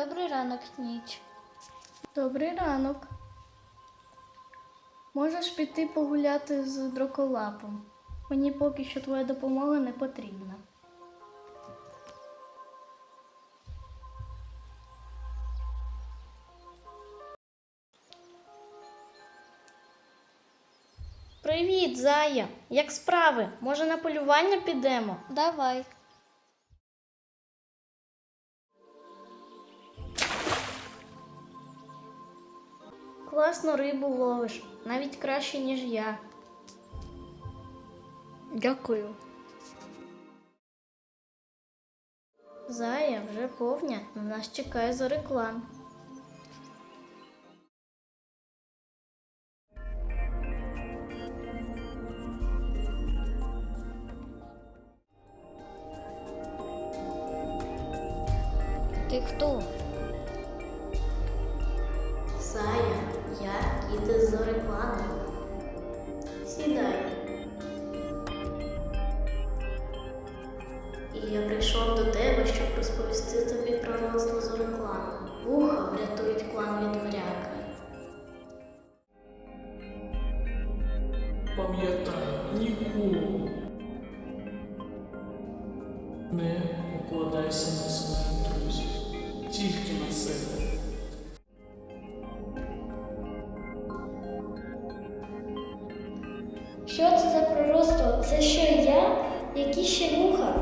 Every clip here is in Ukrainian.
Добрий ранок, ніч. Добрий ранок. Можеш піти погуляти з дроколапом. Мені поки що твоя допомога не потрібна. Привіт, Зая! Як справи? Може на полювання підемо? Давай. Класно рибу ловиш, навіть краще, ніж я. Дякую. Зая вже повня, на нас чекає за реклам. Ти хто? Кіт з реклами. Сідай. І я прийшов до тебе, щоб розповісти тобі про росло з реклами. Вуха врятують клан від мряки. Пам'ятай, нікому не покладайся на своїх друзів, тільки на себе. Що це за пророцтво? Це що я? Які ще вуха?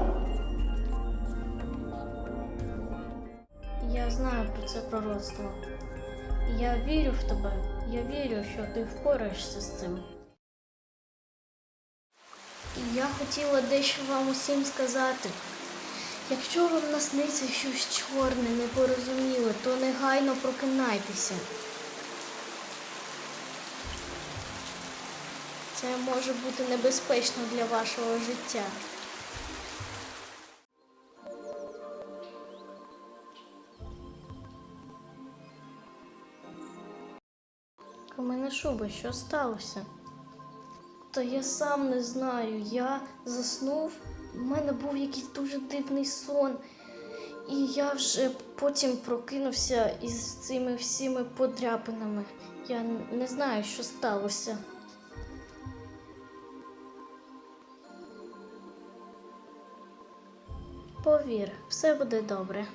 Я знаю про це пророцтво. Я вірю в тебе. Я вірю, що ти впораєшся з цим. І я хотіла дещо вам усім сказати. Якщо вам насниться щось чорне, непорозуміле, то негайно прокинайтеся. Це може бути небезпечно для вашого життя. Камене шуба, що сталося? Та я сам не знаю. Я заснув, у мене був якийсь дуже дивний сон. І я вже потім прокинувся із цими всіми подряпинами. Я не знаю, що сталося. Повір, все буде добре.